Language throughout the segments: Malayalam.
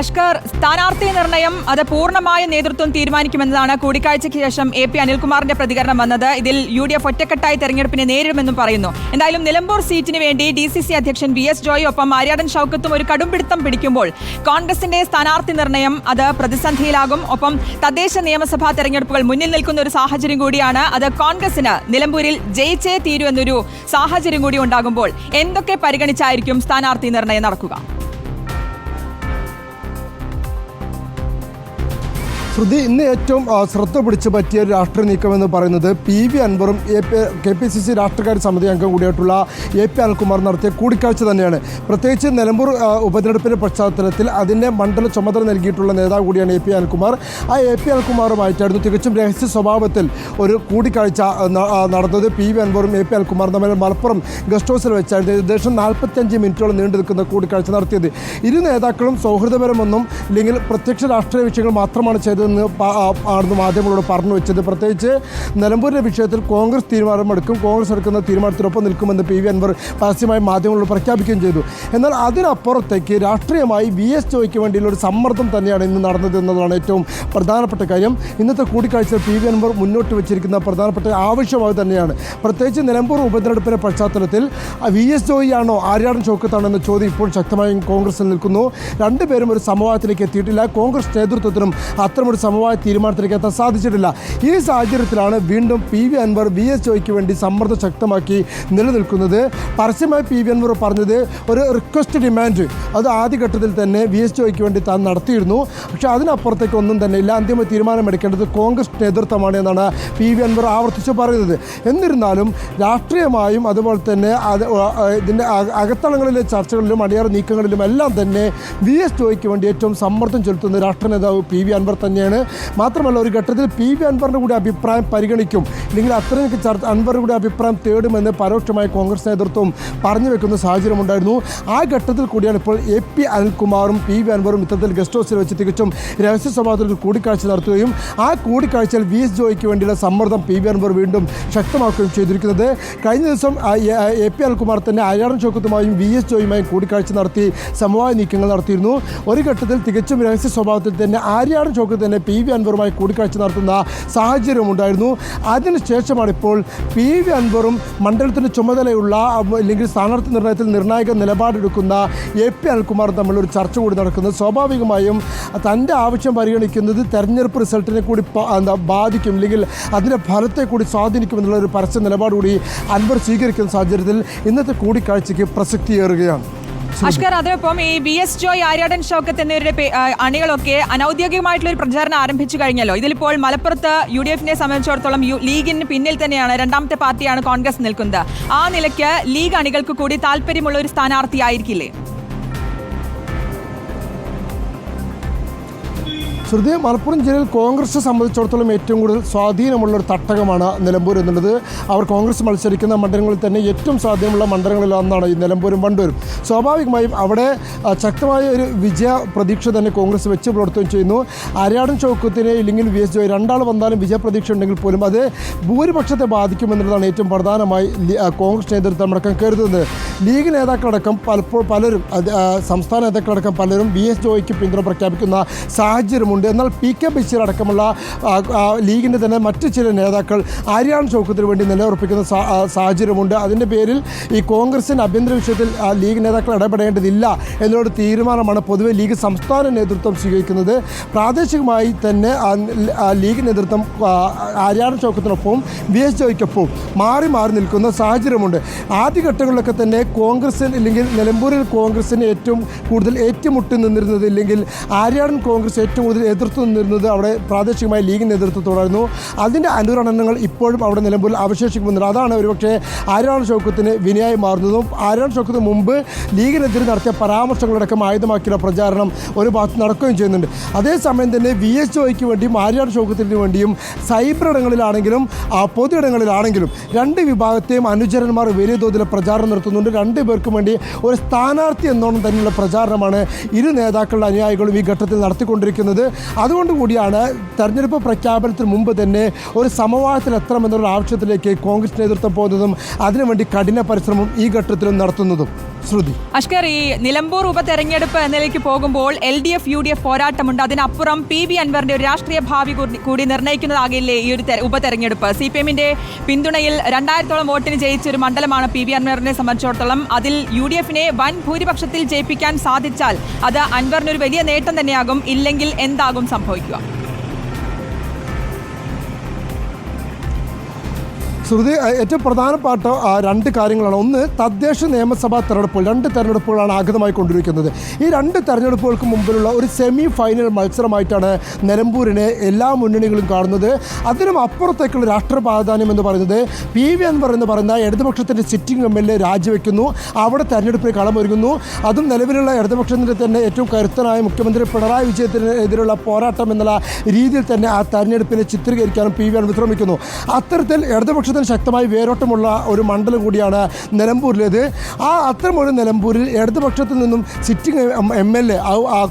അഷ്കർ സ്ഥാനാർത്ഥി നിർണയം അത് പൂർണമായ നേതൃത്വം തീരുമാനിക്കുമെന്നതാണ് കൂടിക്കാഴ്ചയ്ക്ക് ശേഷം എ പി അനിൽകുമാറിന്റെ പ്രതികരണം വന്നത്. ഇതിൽ യു ഡി എഫ് ഒറ്റക്കെട്ടായി തെരഞ്ഞെടുപ്പിനെ നേരിടുമെന്നും പറയുന്നു. എന്തായാലും നിലമ്പൂർ സീറ്റിന് വേണ്ടി ഡി സി സി അധ്യക്ഷൻ വി എസ് ജോയ് ഒപ്പം ആര്യാടൻ ഷൌക്കത്തും ഒരു കടുംപിടുത്തം പിടിക്കുമ്പോൾ കോൺഗ്രസിന്റെ സ്ഥാനാർത്ഥി നിർണയം അത് പ്രതിസന്ധിയിലാകും. ഒപ്പം തദ്ദേശ നിയമസഭാ തെരഞ്ഞെടുപ്പുകൾ മുന്നിൽ നിൽക്കുന്ന ഒരു സാഹചര്യം കൂടിയാണ്. അത് കോൺഗ്രസിന് നിലമ്പൂരിൽ ജയിച്ചേ തീരൂ എന്നൊരു സാഹചര്യം കൂടി ഉണ്ടാകുമ്പോൾ എന്തൊക്കെ പരിഗണിച്ചായിരിക്കും സ്ഥാനാർത്ഥി നിർണയം നടക്കുക? ശ്രുതി ഇന്ന് ഏറ്റവും ശ്രദ്ധ പിടിച്ചു പറ്റിയ ഒരു രാഷ്ട്രീയ നീക്കമെന്ന് പറയുന്നത് P V അൻവറും A P K P C C രാഷ്ട്രീയകാര്യ സമിതി അംഗം കൂടിയായിട്ടുള്ള എ പി അനിൽകുമാർ നടത്തിയ കൂടിക്കാഴ്ച തന്നെയാണ്. പ്രത്യേകിച്ച് നിലമ്പൂർ ഉപതെരഞ്ഞെടുപ്പിന്റെ പശ്ചാത്തലത്തിൽ അതിന്റെ മണ്ഡല ചുമതല നൽകിയിട്ടുള്ള നേതാവ് കൂടിയാണ് എ പി അനിൽകുമാർ. ആ എ പി അനിൽകുമാറുമായിട്ടായിരുന്നു തികച്ചും രഹസ്യ സ്വഭാവത്തിൽ ഒരു കൂടിക്കാഴ്ച നടന്നത് പി വി അൻവറും എ പി അൽകുമാർ തമ്മിൽ മലപ്പുറം ഗസ്റ്റ് ഹൗസിൽ വെച്ചായിരുന്നു. ഏകദേശം നാൽപ്പത്തഞ്ച് മിനിറ്റോളം നീണ്ടു നിൽക്കുന്ന കൂടിക്കാഴ്ച നടത്തിയത്. ഇരു നേതാക്കളും സൗഹൃദപരമൊന്നും ഇല്ലെങ്കിൽ പ്രത്യക്ഷ രാഷ്ട്രീയ വിഷയങ്ങൾ മാത്രമാണ് ചെയ്തതെന്ന് ആ, ആണെന്ന് മാധ്യമങ്ങളോട് പറഞ്ഞു വെച്ചത്. പ്രത്യേകിച്ച് നിലമ്പൂരിന്റെ വിഷയത്തിൽ കോൺഗ്രസ് തീരുമാനമെടുക്കും. കോൺഗ്രസ് എടുക്കുന്ന തീരുമാനത്തിനൊപ്പം നിൽക്കുമെന്ന് പി വി അൻവർ പരസ്യമായി മാധ്യമങ്ങളോട് പ്രഖ്യാപിക്കുകയും ചെയ്തു. എന്നാൽ അതിനപ്പുറത്തേക്ക് രാഷ്ട്രീയമായി വി എസ് ജോയ്ക്ക് വേണ്ടിയുള്ള ഒരു സമ്മർദ്ദം തന്നെയാണ് ഇന്ന് നടന്നത് എന്നതാണ് ഏറ്റവും പ്രധാനപ്പെട്ട കാര്യം. ഇന്നത്തെ കൂടിക്കാഴ്ചയിൽ പി വി അൻവർ മുന്നോട്ട് വെച്ചിരിക്കുന്ന പ്രധാനപ്പെട്ട ആവശ്യമായി തന്നെയാണ്. പ്രത്യേകിച്ച് നിലമ്പൂർ ഉപതെരഞ്ഞെടുപ്പിന്റെ പശ്ചാത്തലത്തിൽ വി എസ് ജോയി ആണോ ആര്യാടൻ ചോക്കത്താണോ എന്ന ചോദ്യം ഇപ്പോൾ ശക്തമായും കോൺഗ്രസിൽ നിൽക്കുന്നു. രണ്ടുപേരും ഒരു സമവായത്തിലേക്ക് എത്തിയിട്ടില്ല. കോൺഗ്രസ് നേതൃത്വത്തിനും അത്തരമൊരു സമവായ തീരുമാനത്തിലേക്ക് എത്താൻ സാധിച്ചിട്ടില്ല. ഈ സാഹചര്യത്തിലാണ് വീണ്ടും P V Anvar V S ജോയ്ക്ക് വേണ്ടി സമ്മർദ്ദം ശക്തമാക്കി നിലനിൽക്കുന്നത്. പരസ്യമായി പി വി അൻവർ പറഞ്ഞത് ഒരു റിക്വസ്റ്റ് ഡിമാൻഡ് അത് ആദ്യഘട്ടത്തിൽ തന്നെ വി എസ് ജോയ്ക്ക് വേണ്ടി താൻ നടത്തിയിരുന്നു. പക്ഷേ അതിനപ്പുറത്തേക്ക് ഒന്നും തന്നെ ഇല്ല. അന്തിമ തീരുമാനമെടുക്കേണ്ടത് കോൺഗ്രസ് നേതൃത്വമാണ് എന്നാണ് പി വി അൻവർ ആവർത്തിച്ച് പറയുന്നത്. എന്നിരുന്നാലും രാഷ്ട്രീയമായും അതുപോലെ തന്നെ അത് ഇതിന്റെ അകത്തളങ്ങളിലെ ചർച്ചകളിലും അടിയാറ് നീക്കങ്ങളിലും എല്ലാം തന്നെ വി എസ് ജോയ്ക്ക് വേണ്ടി ഏറ്റവും സമ്മർദ്ദം ചെലുത്തുന്ന രാഷ്ട്രീയ നേതാവ് പി വി അൻവർ തന്നെയാണ് മാത്രമല്ല ഒരു ഘട്ടത്തിൽ പി വി അൻവറിന്റെ കൂടി അഭിപ്രായം പരിഗണിക്കും. അല്ലെങ്കിൽ അത്രയും ചർച്ച അൻവറിന്റെ കൂടി അഭിപ്രായം തേടുമെന്ന് പരോക്ഷമായി കോൺഗ്രസ് നേതൃത്വം പറഞ്ഞു വെക്കുന്ന സാഹചര്യമുണ്ടായിരുന്നു ആ ഘട്ടത്തിൽ കൂടിയാണ് ഇപ്പോൾ എ പി അനിൽകുമാറും പി വി അൻവറും ഇത്തരത്തിൽ ഗസ്റ്റ് ഹൗസിൽ വെച്ച് തികച്ചും രഹസ്യ സ്വഭാവത്തിൽ ഒരു കൂടിക്കാഴ്ച നടത്തുകയും ആ കൂടിക്കാഴ്ചയിൽ വി എസ് ജോയ്ക്ക് വേണ്ടിയുള്ള സമ്മർദ്ദം പി വി അൻവർ വീണ്ടും ശക്തമാക്കുകയും ചെയ്തിരിക്കുന്നത്. കഴിഞ്ഞ ദിവസം എ- പി അനിൽകുമാർ തന്നെ അയാളും ചോക്കത്തുമായും വി എസ് ജോയുമായും കൂടിക്കാഴ്ച നടത്തി സമവായ നീക്കങ്ങൾ നടത്തിയിരുന്നു. ഒരു ഘട്ടത്തിൽ തികച്ചും രഹസ്യ സ്വഭാവത്തിൽ തന്നെ ആര്യാടൻ ചോക്കത്ത് തന്നെ പി വി അൻവറുമായി കൂടിക്കാഴ്ച നടത്തുന്ന സാഹചര്യമുണ്ടായിരുന്നു അതിനുശേഷമാണ് ഇപ്പോൾ പി വി അൻവറും മണ്ഡലത്തിന്റെ ചുമതലയുള്ള അല്ലെങ്കിൽ സ്ഥാനാർത്ഥി നിർണയത്തിൽ നിർണായക നിലപാടെടുക്കുന്ന എ പി അനിൽകുമാർ തമ്മിലൊരു ചർച്ച കൂടി നടക്കുന്നത് സ്വാഭാവികമായും തന്റെ ആവശ്യം പരിഗണിക്കുന്നത് തെരഞ്ഞെടുപ്പ് റിസൾട്ടിനെ കൂടി എന്താ ബാധിക്കും അല്ലെങ്കിൽ അതിന്റെ ഫലത്തെ കൂടി സ്വാധീനിക്കുമെന്നുള്ള ഒരു പരസ്യ നിലപാട് കൂടി അൻവർ സ്വീകരിക്കുന്ന സാഹചര്യത്തിൽ ഇന്നത്തെ കൂടിക്കാഴ്ചയ്ക്ക് പ്രസക്തിയേറുകയാണ്. അഷ്കർ അതിനൊപ്പം ഈ ബി എസ് ജോയ് ആര്യാടൻ ഷൗക്കത്ത് എന്നിവരുടെ അണികളൊക്കെ അനൌദ്യോഗികമായിട്ടുള്ള ഒരു പ്രചാരണം ആരംഭിച്ചു കഴിഞ്ഞല്ലോ. ഇതിലിപ്പോൾ മലപ്പുറത്ത് യു ഡി എഫിനെ സംബന്ധിച്ചിടത്തോളം ലീഗിന് പിന്നിൽ തന്നെയാണ് രണ്ടാമത്തെ പാർട്ടിയാണ് കോൺഗ്രസ് നിൽക്കുന്നത്. ആ നിലയ്ക്ക് ലീഗ് അണികൾക്ക് കൂടി താല്പര്യമുള്ള ഒരു സ്ഥാനാർത്ഥിയായിരിക്കില്ലേ? ശ്രുതി മലപ്പുറം ജില്ലയിൽ കോൺഗ്രസ് സംബന്ധിച്ചിടത്തോളം ഏറ്റവും കൂടുതൽ സ്വാധീനമുള്ള ഒരു തട്ടകമാണ് നിലമ്പൂർ എന്നുള്ളത്. അവർ കോൺഗ്രസ് മത്സരിക്കുന്ന മണ്ഡലങ്ങളിൽ തന്നെ ഏറ്റവും സ്വാധീനമുള്ള മണ്ഡലങ്ങളിൽ ഒന്നാണ് ഈ നിലമ്പൂരും വണ്ടൂരും. സ്വാഭാവികമായും അവിടെ ശക്തമായ ഒരു വിജയ പ്രതീക്ഷ തന്നെ കോൺഗ്രസ് വെച്ച് പുലർത്തുകയും ചെയ്യുന്നു. അരയാടൻ ചൗക്കത്തിന് ഇല്ലെങ്കിൽ വി. എസ്. ജോയ് രണ്ടാൾ വന്നാലും വിജയ പ്രതീക്ഷ ഉണ്ടെങ്കിൽ പോലും അത് ഭൂരിപക്ഷത്തെ ബാധിക്കുമെന്നുള്ളതാണ് ഏറ്റവും പ്രധാനമായി കോൺഗ്രസ് നേതൃത്വം അടക്കം കരുതുന്നത്. ലീഗ് നേതാക്കളടക്കം പലപ്പോൾ പലരും സംസ്ഥാന നേതാക്കളടക്കം പലരും വി. എസ്. ജോയ്ക്ക് പിന്തുണ പ്രഖ്യാപിക്കുന്ന സാഹചര്യമുണ്ട്. എന്നാൽ പി കെ ബഷീർ അടക്കമുള്ള ലീഗിന്റെ തന്നെ മറ്റ് ചില നേതാക്കൾ ആര്യാൺ ചൗക്കത്തിന് വേണ്ടി നിലയുറപ്പിക്കുന്ന സാഹചര്യമുണ്ട്. അതിന്റെ പേരിൽ ഈ കോൺഗ്രസിന്റെ ആഭ്യന്തര വിഷയത്തിൽ ലീഗ് നേതാക്കൾ ഇടപെടേണ്ടതില്ല എന്നൊരു തീരുമാനമാണ് പൊതുവെ ലീഗ് സംസ്ഥാന നേതൃത്വം സ്വീകരിക്കുന്നത്. പ്രാദേശികമായി തന്നെ ലീഗ് നേതൃത്വം ആ, ആര്യാൺ ചൗക്കത്തിനൊപ്പം വി എസ് ജോയ്ക്കൊപ്പം മാറി മാറി നിൽക്കുന്ന സാഹചര്യമുണ്ട്. ആദ്യഘട്ടങ്ങളിലൊക്കെ തന്നെ കോൺഗ്രസിന് ഇല്ലെങ്കിൽ നിലമ്പൂരിൽ കോൺഗ്രസിന് ഏറ്റവും കൂടുതൽ ഏറ്റുമുട്ടി നിന്നിരുന്നത് ഇല്ലെങ്കിൽ ആര്യാടൻ കോൺഗ്രസ് ഏറ്റവും കൂടുതൽ എതിർത്ത് നിന്നിരുന്നത് അവിടെ പ്രാദേശികമായി ലീഗ് നേതൃത്വത്തോടായിരുന്നു. അതിന്റെ അനുരണനങ്ങൾ ഇപ്പോഴും അവിടെ നിലമ്പൂരിൽ അവശേഷിക്കുന്നുണ്ട്. അതാണ് ഒരുപക്ഷെ ആര്യാടൻ ഷൗക്കത്തിന് വിനയായി മാറുന്നതും ആര്യാടൻ ഷൗക്കത്തിന് മുമ്പ് ലീഗിനെതിരെ നടത്തിയ പരാമർശങ്ങളടക്കം ആയുധമാക്കിയുള്ള പ്രചാരണം ഒരു ഭാഗത്ത് നടക്കുകയും ചെയ്യുന്നുണ്ട്. അതേസമയം തന്നെ വി എസ് ഒയ്ക്ക് വേണ്ടിയും ആര്യാടൻ ഷൗക്കത്തിന് വേണ്ടിയും സൈബർ ഇടങ്ങളിലാണെങ്കിലും പൊതുയിടങ്ങളിലാണെങ്കിലും രണ്ട് വിഭാഗത്തെയും അനുചരന്മാർ വലിയ തോതിൽ പ്രചാരണം നടത്തുന്നുണ്ട്. രണ്ട് പേർക്കും വേണ്ടി ഒരു സ്ഥാനാർത്ഥി എന്നോണം തന്നെയുള്ള പ്രചാരണമാണ് ഇരു നേതാക്കളുടെ അനുയായികളും ഈ ഘട്ടത്തിൽ നടത്തിക്കൊണ്ടിരിക്കുന്നത്. അതുകൊണ്ട് കൂടിയാണ് തെരഞ്ഞെടുപ്പ് പ്രഖ്യാപനത്തിന് മുമ്പ് തന്നെ ഒരു സമവായത്തിൽ എത്തണമെന്നുള്ള ആവശ്യത്തിലേക്ക് കോൺഗ്രസ് നേതൃത്വം പോകുന്നതും അതിനുവേണ്ടി കഠിന പരിശ്രമം ഈ ഘട്ടത്തിലും നടത്തുന്നതും. ശ്രുതി. അഷ്കർ ഈ നിലമ്പൂർ ഉപതെരഞ്ഞെടുപ്പ് എന്നതിലേക്ക് പോകുമ്പോൾ L D F U D F പോരാട്ടമുണ്ട്. അതിനപ്പുറം പി ബി അൻവറിന്റെ ഒരു രാഷ്ട്രീയ ഭാവി കൂടി- നിർണയിക്കുന്നതാകില്ലേ ഈ ഒരു തെര- ഉപതെരഞ്ഞെടുപ്പ്? സി പി എമ്മിന്റെ പിന്തുണയിൽ രണ്ടായിരത്തോളം വോട്ടിന് ജയിച്ച ഒരു മണ്ഡലമാണ് പി ബി അൻവറിനെ സംബന്ധിച്ചിടത്തോളം. അതിൽ യു ഡി എഫിനെ വൻ ഭൂരിപക്ഷത്തിൽ ജയിപ്പിക്കാൻ സാധിച്ചാൽ അത് അൻവറിന് ഒരു വലിയ നേട്ടം തന്നെയാകും. ഇല്ലെങ്കിൽ എന്താകും സംഭവിക്കുക. ശ്രുതി ഏറ്റവും പ്രധാനപ്പെട്ട രണ്ട് കാര്യങ്ങളാണ്. ഒന്ന് തദ്ദേശ നിയമസഭാ തെരഞ്ഞെടുപ്പുകൾ രണ്ട് തെരഞ്ഞെടുപ്പുകളാണ് ആഗതമായി കൊണ്ടിരിക്കുന്നത്. ഈ രണ്ട് തെരഞ്ഞെടുപ്പുകൾക്ക് മുമ്പിലുള്ള ഒരു സെമി ഫൈനൽ മത്സരമായിട്ടാണ് നിലമ്പൂരിനെ എല്ലാ മുന്നണികളും കാണുന്നത്. അതിനും അപ്പുറത്തേക്കുള്ള രാഷ്ട്രീയ പ്രാധാന്യം എന്ന് പറയുന്നത് പി വി അൻവർ എന്ന് പറയുന്ന ഇടതുപക്ഷത്തിന്റെ സിറ്റിംഗ് എം എൽ എ രാജിവെക്കുന്നു. അവിടെ തെരഞ്ഞെടുപ്പിൽ കളമൊരുങ്ങുന്നു. അതും നിലവിലുള്ള ഇടതുപക്ഷത്തിന്റെ തന്നെ ഏറ്റവും കരുത്തനായ മുഖ്യമന്ത്രി പിണറായി വിജയത്തിന് പോരാട്ടം എന്നുള്ള രീതിയിൽ തന്നെ ആ തെരഞ്ഞെടുപ്പിനെ ചിത്രീകരിക്കാനും പി വി അൻവർ ശ്രമിക്കുന്നു. അത്തരത്തിൽ ഇടതുപക്ഷത്തിന് ശക്തമായി വേരോട്ടമുള്ള ഒരു മണ്ഡലം കൂടിയാണ് നിലമ്പൂരിലേത്. ആ അത്തരമൊരു നിലമ്പൂരിൽ ഇടതുപക്ഷത്തു നിന്നും സിറ്റിംഗ് എം എൽ എ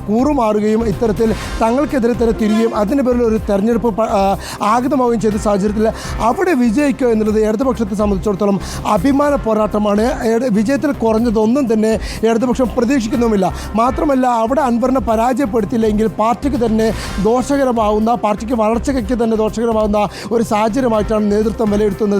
കൂറുമാറുകയും ഇത്തരത്തിൽ തങ്ങൾക്കെതിരെ തന്നെ തിരികെയും അതിന് പേരിൽ ഒരു തെരഞ്ഞെടുപ്പ് ആഗതമാവുകയും ചെയ്ത സാഹചര്യത്തിൽ അവിടെ വിജയിക്കുക എന്നുള്ളത് ഇടതുപക്ഷത്തെ സംബന്ധിച്ചിടത്തോളം അഭിമാന പോരാട്ടമാണ്. വിജയത്തിൽ കുറഞ്ഞതൊന്നും തന്നെ ഇടതുപക്ഷം പ്രതീക്ഷിക്കുന്നുമില്ല. മാത്രമല്ല അവിടെ അൻവറിനെ പരാജയപ്പെടുത്തിയില്ലെങ്കിൽ പാർട്ടിക്ക് തന്നെ ദോഷകരമാവുന്ന പാർട്ടിക്ക് വളർച്ചയ്ക്ക് തന്നെ ദോഷകരമാവുന്ന ഒരു സാഹചര്യമായിട്ടാണ് നേതൃത്വം വിലയിരുത്തുന്നത്.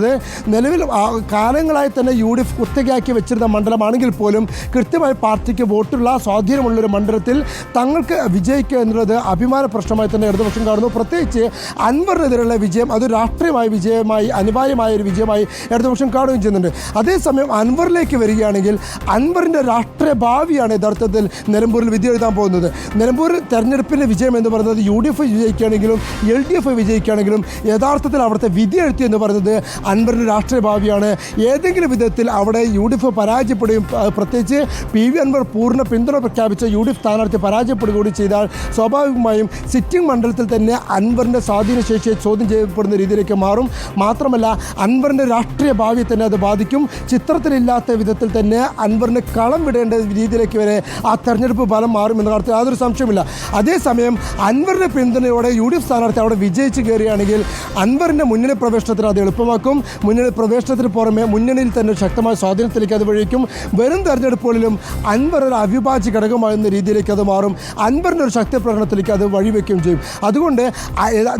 നിലവിൽ ആ, കാലങ്ങളായി തന്നെ യു ഡി എഫ് കുത്തകയാക്കി വെച്ചിരുന്ന മണ്ഡലമാണെങ്കിൽ പോലും കൃത്യമായി പാർട്ടിക്ക് വോട്ടുള്ള സ്വാധീനമുള്ളൊരു മണ്ഡലത്തിൽ തങ്ങൾക്ക് വിജയിക്കുക എന്നുള്ളത് അഭിമാന പ്രശ്നമായി തന്നെ ഇടതുപക്ഷം കാണുന്നു. പ്രത്യേകിച്ച് അൻവറിനെതിരെയുള്ള വിജയം അത് രാഷ്ട്രീയമായ വിജയമായി അനിവാര്യമായ ഒരു വിജയമായി ഇടതുപക്ഷം കാണുകയും ചെയ്യുന്നുണ്ട്. അതേസമയം അൻവറിലേക്ക് വരികയാണെങ്കിൽ അൻവറിന്റെ രാഷ്ട്രീയ ഭാവിയാണ് യഥാർത്ഥത്തിൽ നിലമ്പൂരിൽ വിധി എഴുതാൻ പോകുന്നത്. നിലമ്പൂർ തെരഞ്ഞെടുപ്പിന്റെ വിജയം എന്ന് പറയുന്നത് യു ഡി എഫ് വിജയിക്കുകയാണെങ്കിലും എൽ ഡി എഫ് വിജയിക്കുകയാണെങ്കിലും യഥാർത്ഥത്തിൽ അവിടുത്തെ വിധി എഴുത്തി എന്ന് പറയുന്നത് അൻവറിന്റെ രാഷ്ട്രീയ ഭാവിയാണ്. ഏതെങ്കിലും വിധത്തിൽ അവിടെ യു ഡി എഫ് പരാജയപ്പെടുകയും പ്രത്യേകിച്ച് പി വി അൻവർ പൂർണ പിന്തുണ പ്രഖ്യാപിച്ച യു ഡി എഫ് സ്ഥാനാർത്ഥി പരാജയപ്പെടുക കൂടി ചെയ്താൽ സ്വാഭാവികമായും സിറ്റിംഗ് മണ്ഡലത്തിൽ തന്നെ അൻവറിന്റെ സ്വാധീനശേഷിയെ ചോദ്യം ചെയ്യപ്പെടുന്ന രീതിയിലേക്ക് മാറും. മാത്രമല്ല അൻവറിന്റെ രാഷ്ട്രീയ ഭാവിയെ തന്നെ അത് ബാധിക്കും. ചിത്രത്തിലില്ലാത്ത വിധത്തിൽ തന്നെ അൻവറിന് കളം വിടേണ്ട രീതിയിലേക്ക് വരെ ആ തെരഞ്ഞെടുപ്പ് ഫലം മാറും എന്ന കാര്യത്തിൽ യാതൊരു സംശയമില്ല അതേസമയം അൻവറിന്റെ പിന്തുണയോടെ യു ഡി എഫ് സ്ഥാനാർത്ഥി അവിടെ വിജയിച്ച് കയറുകയാണെങ്കിൽ അൻവറിന്റെ മുന്നിലെ പ്രവേശനത്തിന് അത് എളുപ്പമാക്കും. മുന്നണി പ്രവേശനത്തിന് പുറമെ മുന്നണിയിൽ തന്നെ ശക്തമായ സ്വാധീനത്തിലേക്ക് അത് വഴിക്കും വരും തെരഞ്ഞെടുപ്പുകളിലും അൻവർ ഒരു അവിഭാജ്യ ഘടകമാകുന്ന രീതിയിലേക്ക് അത് മാറും. അൻവറിന്റെ ഒരു ശക്തി പ്രകടനത്തിലേക്ക് അത് വഴിവെക്കുകയും ചെയ്യും. അതുകൊണ്ട്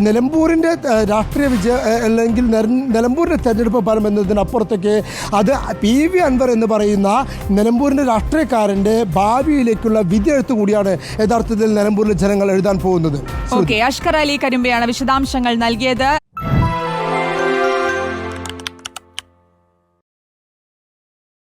നിലമ്പൂരിന്റെ രാഷ്ട്രീയ വിജയ അല്ലെങ്കിൽ നിലമ്പൂരിന്റെ തെരഞ്ഞെടുപ്പ് ഫലം എന്നതിനപ്പുറത്തേക്ക് അത് പി വി അൻവർ എന്ന് പറയുന്ന നിലമ്പൂരിന്റെ രാഷ്ട്രീയക്കാരന്റെ ഭാവിയിലേക്കുള്ള വിധിയെഴുത്ത് കൂടിയാണ് യഥാർത്ഥത്തിൽ നിലമ്പൂരിലെ ജനങ്ങൾ എഴുതാൻ പോകുന്നത്. ഓക്കെ അഷ്കർ അലി കരിമ്പയാണ് വിശദാംശങ്ങൾ നൽകിയത്.